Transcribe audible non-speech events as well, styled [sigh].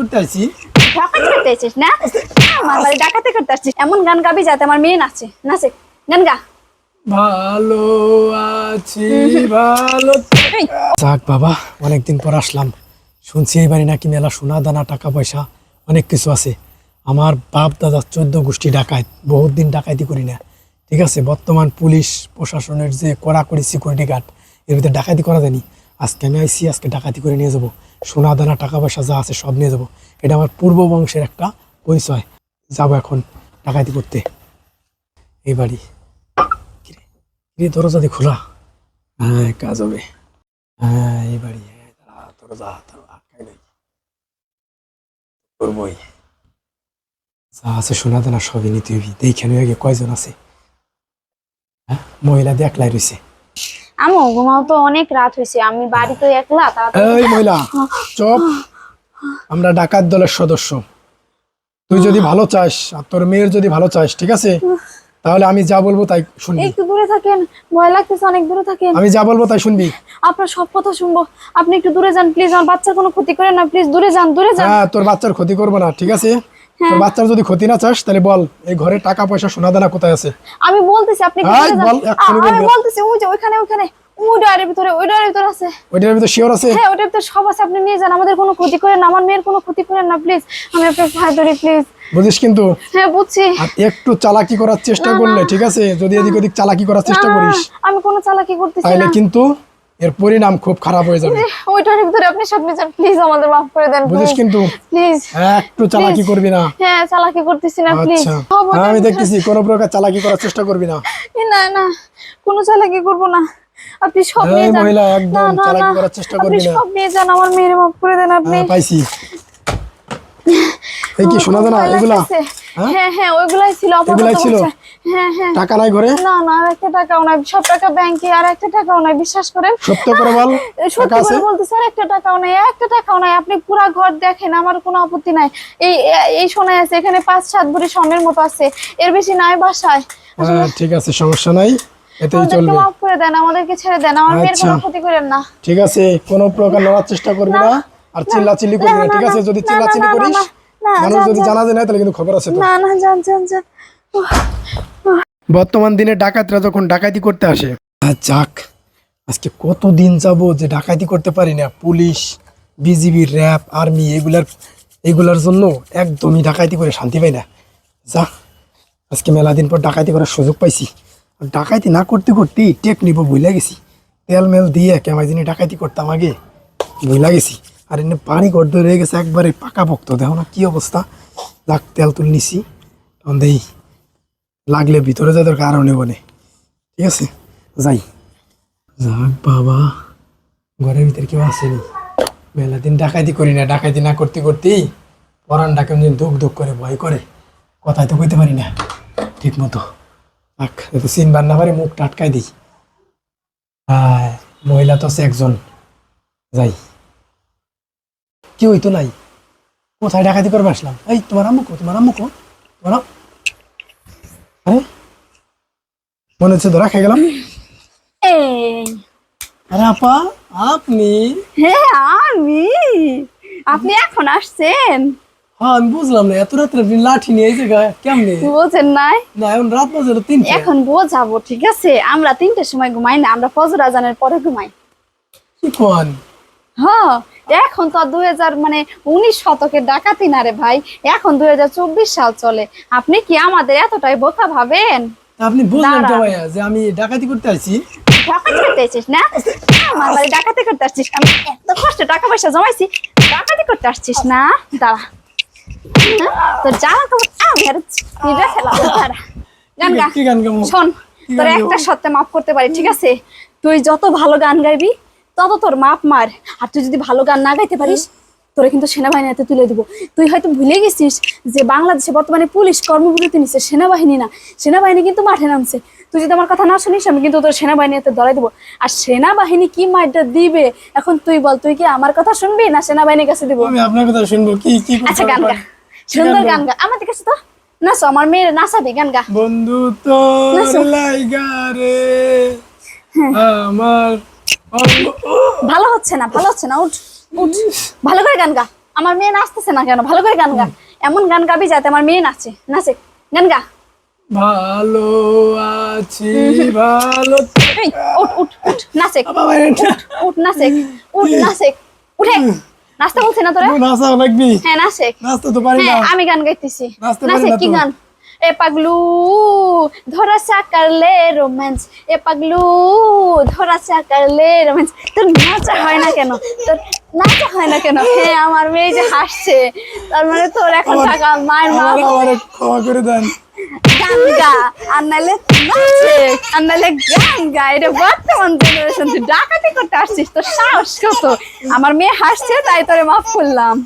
করতে ডাকাতি করতে না? আমার বাড়ি ডাকাতি করতে এমন গান গাবি যাতে আমার মেয়ে নাচে। নাচে। গান গা। ভালো আছি ভালো যাক বাবা অনেকদিন পর আসলাম। শুনছি এই বাড়ি নাকি মেলা সোনা দানা টাকা পয়সা অনেক কিছু আছে। আমার বাপ দাদা চোদ্দ গোষ্ঠী ডাকাত বহুত দিন ডাকাতি করি না। ঠিক আছে বর্তমান পুলিশ প্রশাসনের যে কড়াকড়ি সিকিউরিটি গার্ড এর ভিতরে ডাকাতি করা যায়নি। আজকে আমি আইসি আজকে ডাকাতি করে নিয়ে যাব। সোনা, দানা, টাকা পয়সা যা আছে সব নিয়ে যাব। এটা আমার পূর্ব বংশের একটা পরিচয়। যাব এখন ডাকাতি করতে। এই বাড়ি। কিরে দরজা দিয়ে খোলা? হ্যাঁ কাজ হবে। হ্যাঁ এই বাড়ি। নাই। করবই। যা আছে শোনা দেনা সবই নিতে হবি দেখেন আগে কয়জন আছে। হ্যাঁ মহিলা দেখলাই রয়েছে। আমো ঘুমাও তো অনেক রাত হয়েছে আমি বাড়িতে একলা এই মহিলা চপ। আমরা ডাকাত দলের সদস্য। তুই যদি ভালো চাস আর তোর মেয়ের যদি ভালো চাস ঠিক আছে? তাহলে আমি যা বলব তাই শুনবি। একটু দূরে থাকেন ভয় লাগতেছে অনেক দূরে থাকেন। আমি যা বলব তাই শুনবি। আপনার সব কথা শুনব। আপনি একটু দূরে যান প্লিজ আমার বাচ্চার কোনো ক্ষতি করেন না প্লিজ দূরে যান দূরে যান। হ্যাঁ তোর বাচ্চার ক্ষতি করব না ঠিক আছে? বাচ্চার যদি ক্ষতি না চাস তাহলে বল এই ঘরে টাকা পয়সা সোনা দানা কোথায় আছে? আমি বলতেছি আপনি আমি বলতেছি ওই যে ওইখানে ওইখানে ওই ডায়ের ভিতরে ওই ডায়ের ভিতরে আছে। ওইটার ভিতরে শিওর আছে? হ্যাঁ ভিতরে সব আছে আপনি নিয়ে যান আমাদের কোনো ক্ষতি করেন না আমার মেয়ের কোনো ক্ষতি করেন না প্লিজ আমি আপনার ভাই ধরি প্লিজ বুঝিস কিন্তু? হ্যাঁ বুঝছি। একটু চালাকি করার চেষ্টা করলে ঠিক আছে? যদি এদিক ওদিক চালাকি করার চেষ্টা করিস। আমি কোনো চালাকি করতেছি তাহলে না। কিন্তু এর পরিণাম খুব খারাপ হয়ে যাবে। ওইটার ভিতরে আপনি সব নিয়ে প্লিজ আমাদের মাফ করে দেন বুঝিস কিন্তু প্লিজ একটু চালাকি করবি না। হ্যাঁ চালাকি করতেছি না প্লিজ আচ্ছা হ্যাঁ, আমি দেখতেছি কোনো প্রকার চালাকি করার চেষ্টা করবি না। না না কোনো চালাকি করব না। আপনি সব নিয়ে যান। মহিলা, একদম চালাকি করার চেষ্টা করবি না। সব নিয়ে যান আমার মেয়ের মাফ করে দেন আপনি। হ্যাঁ, পাইছি। এই কি শোনা না? এগুলা? হ্যাঁ? হ্যাঁ হ্যাঁ ওইগুলাই ছিল আপাতত এগুলাই ছিল? হ্যাঁ হ্যাঁ। টাকা নাই ঘরে? না না আর একটা টাকাও নাই। সব টাকা ব্যাংকে আর একটা টাকাও নাই বিশ্বাস করেন? সত্য করে বল [laughs] সত্যি করে বলতে স্যার একটা টাকাও নাই একটা টাকাও নাই। আপনি পুরা ঘর দেখেন আমার কোনো আপত্তি নাই। এই এই সোনায় আছে এখানে পাঁচ সাত ভরি স্বর্ণের মতো আছে। এর বেশি নাই বাসায়। হ্যাঁ ঠিক আছে সমস্যা নাই। এতেই আমাদেরকে চলবে। মাফ করে দেন আমাদেরকে ছেড়ে দেন আমার মেয়ের কোনো আচ্ছা। ক্ষতি করেন না। ঠিক আছে কোনো প্রকার লড়ার চেষ্টা করবি না আর চিল্লা চিল্লি করবি না ঠিক আছে? যদি না, চিল্লা না, না, করিস মানুষ যদি জানা যায় না তাহলে কিন্তু খবর আছে তো না না যান যান উহ, বর্তমান দিনে ডাকাতরা যখন ডাকাতি করতে আসে। যাক, আজকে কত দিন যাব যে ডাকাতি করতে পারি না। পুলিশ, বিজিবি, র্যাব, আর্মি, এগুলার এগুলার জন্য একদমই ডাকাতি করে শান্তি পাই না। যা আজকে মেলা দিন পর ডাকাতি করার সুযোগ পাইছি। ডাকাতি না করতে করতেই টেক নিব ভুলে গেছি। তেল মেল দিয়ে কেমাই দিনে ডাকাতি করতাম আগে, ভুলে গেছি। আর এনে পানি গর্দ রয়ে গেছে, একবারে পাকা ভক্ত। দেখো না কি অবস্থা। যাক, তেল তুল নিছি। তখন দেই। লাগলে ভিতরে যাদের কারণে বলে। ঠিক আছে? যাই। যাক বাবা ঘরের ভিতরে কেউ আসেনি। মেলা দিন ডাকাইতি করি না ডাকাইতি না করতে করতেই পরান ডাকে দুঃখ ধুক করে ভয় করে। কথাই তো কইতে পারি না। ঠিক মতো। এত চিনবার না পারে মুখ টাটকাই দিই। হ্যাঁ মহিলা তো আছে একজন। যাই। কি হইতো নাই। কোথায় ডাকাতি করবে আসলাম? এই তোমার আম্মু কো তোমার আম্মু কো তোমার মনে হচ্ছে ধরা খেয়ে গেলাম। আরে আপা আপনি? হ্যাঁ আমি? আপনি এখন আসছেন? হ্যাঁ আমি বুঝলাম না এত রাত্রে আপনি লাঠি নিয়ে এই জায়গায় কেমনে? বোঝেন নাই? না এখন রাত বাজে তিনটে। এখন বোঝাবো ঠিক আছে? আমরা তিনটের সময় ঘুমাই না আমরা ফজর আজানের পরে ঘুমাই। কি কোন? হ্যাঁ এখন তো দুই হাজার মানে উনিশ শতকের ডাকাতি না রে ভাই এখন দুই হাজার চব্বিশ সাল চলে। আপনি কি আমাদের এতটাই বোকা ভাবেন? আপনি বুঝলেন তো ভাইয়া যে আমি ডাকাতি করতে আসছি? ডাকাতি করতে আসছিস না? আমার বাড়ি ডাকাতি করতে আসছিস আমি এত কষ্ট টাকা পয়সা জমাইছি ডাকাতি করতে আসছিস না? দাঁড়া? তোর জামা কাপড় আমি আর ফেলাম দাঁড়া। গান গা? শোন তোর একটা? সত্যি মাফ করতে পারি ঠিক আছে? তুই যত ভালো গান গাইবি তত তোর মাপ মার। আর তুই যদি ভালো গান না গাইতে পারিস তোরে কিন্তু সেনাবাহিনীতে তুলে দিব। তুই হয়তো ভুলে গেছিস যে বাংলাদেশে বর্তমানে পুলিশ কর্মবিরতি নিচ্ছে সেনাবাহিনী না। সেনাবাহিনী কিন্তু মাঠে নামছে। তুই যদি আমার কথা না শুনিস আমি কিন্তু তোর সেনাবাহিনীতে ধরাই দেবো। আর সেনাবাহিনী কি মাইটা দিবে? এখন তুই বল তুই কি আমার কথা শুনবি না সেনাবাহিনীর কাছে দিব? আমি আপনার কথা শুনব। কি কি আচ্ছা গান গা? সুন্দর গান গা। আমার কাছে তো। নাচো আমার মেয়ের নাচাবি গান গা। বন্ধু নাচো। লাইগা রে। হ্যাঁ। আমার ভালো হচ্ছে না ভালো হচ্ছে না উঠ উঠ। ভালো করে গান গা। আমার মেয়ে নাচতেছে না কেন? ভালো করে গান গা। এমন গান গাবি যাতে আমার মেয়ে নাচে নাচে। গান গা। ভালো আছি ভালো উঠ উঠ উঠ নাচে। উঠ নাচে। উঠ নাচে। উঠে। নাচতে বলছি না তোরা? নাচাও লাগবি। হ্যাঁ নাচে। নাচতে তো পারি না। হ্যাঁ আমি গান গাইতেছি। নাচতে পারি নাচে না কি গান? এ পাগলু ধরা চাকারলে রোম্যান্স এ পাগলু ধরা চাকারলে রোম্যান্স তোর নাচা হয় না কেন? তোর নাচা হয় না কেন? হ্যাঁ আমার মেয়ে যে হাসছে। তার মানে তোর এখন টাকা মায়ের মা ক্ষমা করে দেন। গান গা আর নাহলে নাচে আর নাহলে গান গা এটা বর্তমান জেনারেশন তুই ডাকাতি করতে আসছিস। তোর সাহস কত? আমার মেয়ে হাসছে তাই তোরে মাফ করলাম।